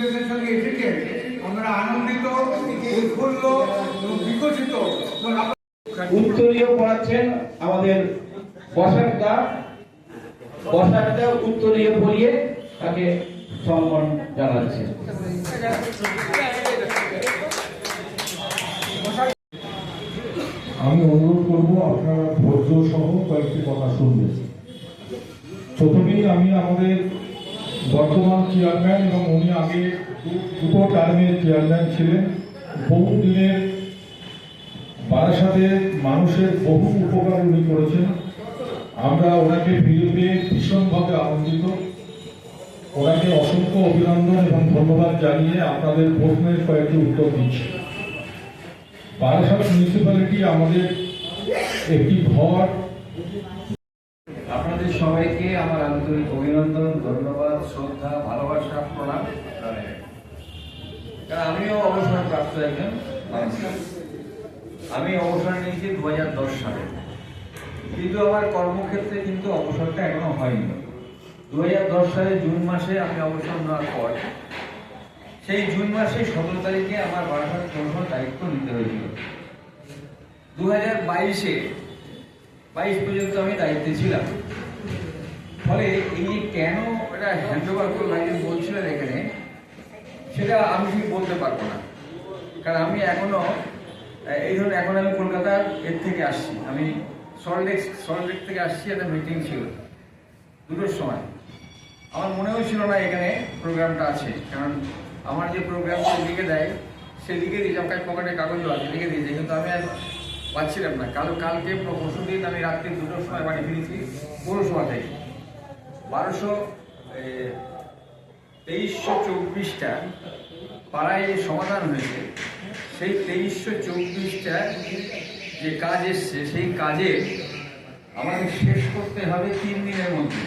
অর্গানাইজেশনের সঙ্গে এসেছে আমরা আনন্দিত উৎফুল্ল এবং বিকশিত। উত্তরীয় পড়াচ্ছেন আমাদের বসাকদা বসাকদা উত্তরীয় পড়িয়ে তাকে সম্মান জানাচ্ছে। আমি অনুরোধ করব আপনারা ধৈর্য সহ কয়েকটি কথা শুনবেন। প্রথমেই আমি আমাদের বর্তমান চেয়ারম্যান এবং উনি আগে দুটো টার্মের চেয়ারম্যান ছিলেন। বহু দিনের বারাসাতের মানুষের বহু উপকার উনি করেছেন। আমরা ওনাকে ফিরে পেয়ে ভীষণভাবে আনন্দিত। ওনাকে অসংখ্য অভিনন্দন এবং ধন্যবাদ জানিয়ে আপনাদের প্রশ্নের কয়েকটি উত্তর দিচ্ছি। বারাসাত মিউনিসিপ্যালিটি আমাদের একটি ঘর। আপনাদের সবাইকে আমার আন্তরিক অভিনন্দন, ধন্যবাদ। শ্রদ্ধা, ভালোবাসা, প্রণাম জানাই। কারণ আমিও অবসর প্রাপ্ত একজন আমি অবসর নিয়েছি দু সালে। কিন্তু আমার কর্মক্ষেত্রে কিন্তু অবসরটা এখনও হয়নি। দু সালে জুন মাসে আমি অবসর নেওয়ার পর, সেই জুন মাসে সতেরো তারিখে আমার বারাসাত পৌরসভার দায়িত্ব নিতে হয়েছিল। দু হাজার বাইশে, বাইশ পর্যন্ত আমি দায়িত্বে ছিলাম। ফলে এই কেন এটা হ্যান্ড ওভার করলাম যে বলছিলেন এখানে, সেটা আমি ঠিক বলতে পারব না। কারণ আমি এখনও, এই ধরুন এখন আমি কলকাতার এর থেকে আসছি। আমি সল্টলেক সল্টলেক থেকে আসছি, একটা মিটিং ছিল দুটোর সময়। আমার মনেও ছিল না এখানে প্রোগ্রামটা আছে। কারণ আমার যে প্রোগ্রামটা লিখে দেয় সে লিখে দিয়েছে। আমার পকেটে কাগজ আছে লিখে দিয়েছে। কিন্তু আমি আর পাচ্ছিলাম না। কাল, কালকে পরশু দিন আমি রাত্রি দুটোর সময় বাড়ি ফিরেছি, পৌরসভা থেকে। বারোশো তেইশশো চব্বিশটা পাড়ায় সমাধান হয়েছে, সেই তেইশশো চব্বিশটা যে কাজ এসছে, সেই কাজে আমাকে শেষ করতে হবে তিন দিনের মধ্যে।